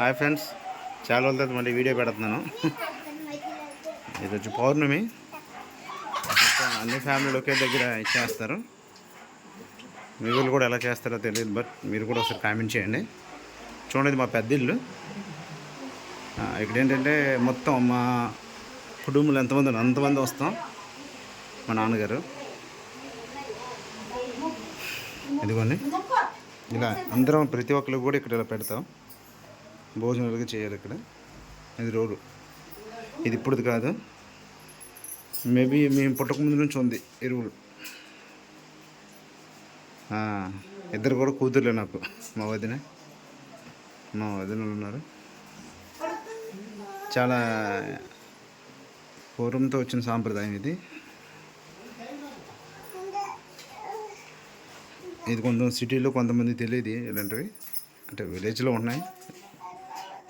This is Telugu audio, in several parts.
హాయ్ ఫ్రెండ్స్ చాలా రోజుల తర్వాత మళ్ళీ వీడియో పెడుతున్నాను. ఇది వచ్చి పౌర్ణమి. అన్ని ఫ్యామిలీలు ఒకే దగ్గర ఇచ్చేస్తారు. మీ కూడా ఎలా చేస్తారో తెలియదు బట్ మీరు కూడా ఒకసారి కామెంట్ చేయండి. చూడండి మా పెద్ద ఇల్లు. ఇక్కడ ఏంటంటే మొత్తం మా కుటుంబంలో ఎంతమంది అంతమంది వస్తాం. మా నాన్నగారు. ఇదిగోండి. ఇలా అందరం ప్రతి ఒక్కరు కూడా ఇక్కడ ఇలా పెడతాం. భోజనాలుగా చేయాలి ఇక్కడ. ఇది రోడ్డు. ఇది ఇప్పుడుది కాదు. మేబీ మేము పుట్టకముందు నుంచి ఉంది ఎరువులు. ఇద్దరు కూడా కూతుర్లే నాకు మా వదిన. మా వదినలు ఉన్నారు. చాలా పూర్వంతో వచ్చిన సాంప్రదాయం ఇది. ఇది కొంత సిటీలో కొంతమంది తెలియదు ఇలాంటివి అంటే విలేజ్లో ఉన్నాయి.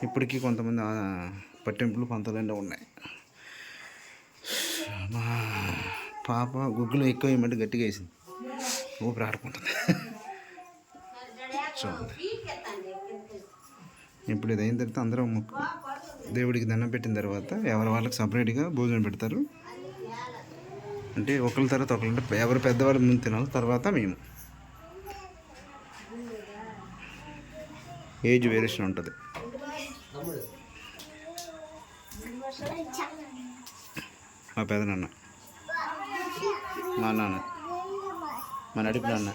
ఇప్పటికీ కొంతమంది పట్టింపులు పంతలంలో ఉన్నాయి. మా పాప గుగ్గులు ఎక్కువ వేయమంటే గట్టిగా వేసింది. ఊపిరి ఆడుకుంటుంది. చూడండి. ఇప్పుడు ఇది అయిన తర్వాత అందరం దేవుడికి దండం పెట్టిన తర్వాత ఎవరి వాళ్ళకి సపరేట్గా భోజనం పెడతారు. అంటే ఒకరి తర్వాత ఒకరు అంటే ఎవరు పెద్దవాళ్ళు ముందు తినాలి తర్వాత మేము. ఏజ్ వేరియేషన్ ఉంటుంది. మా పెదనాన్న మా నాన్న. మా నడిపి నాన్న.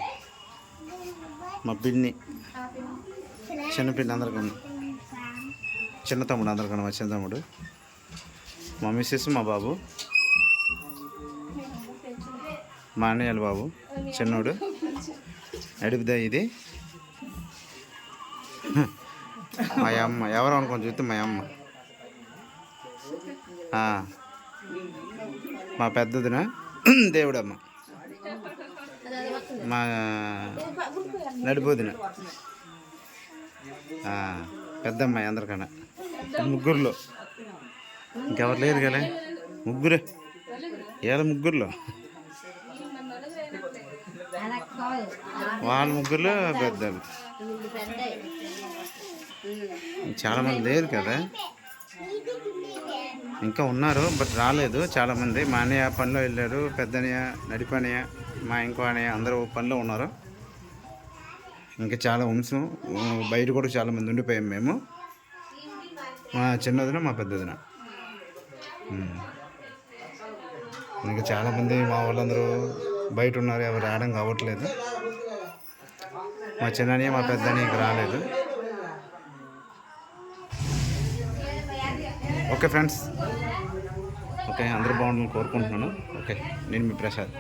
మా పిన్ని. చిన్న పిన్ని అందరికన్నా. చిన్న తమ్ముడు అందరికన్నా మా చిన్న తమ్ముడు. మా మిస్సెస్ మా బాబు. మా అన్నయ్యల బాబు. చిన్నోడు. నడిపిదా ఇది. మా అమ్మ ఎవరు అనుకోని చూస్తే మా అమ్మ మా పెద్దదిన? దేవుడమ్మ. మా నడిపోదిన పెద్దమ్మ పెద్దమ్మాయి అందరికన్నా ముగ్గురులో. ఇంకెవరు లేరు కదా? ముగ్గురే. ఏళ్ళ ముగ్గురులో. వాళ్ళ ముగ్గురులో పెద్దలు. చాలామంది లేరు కదా. ఇంకా ఉన్నారు బట్ రాలేదు. చాలామంది మా అన్నయ్య పనిలో వెళ్ళారు. పెద్దనయ్య నడిపనయ్య మా ఇంకో అన్నయ్య అందరూ పనిలో ఉన్నారు. ఇంకా చాలా వంశం బయట కూడా చాలామంది ఉండిపోయాం మేము. మా చిన్నదిన మా పెద్దదిన. ఇంకా చాలామంది మా వాళ్ళందరూ బయట ఉన్నారు. ఎవరు రావడం కావట్లేదు. మా చిన్నని మా పెద్దని ఇంకా రాలేదు. Okay friends. ఓకే అందరూ బాగుండాలని కోరుకుంటున్నాను. ఓకే నేను మీ ప్రసాద్.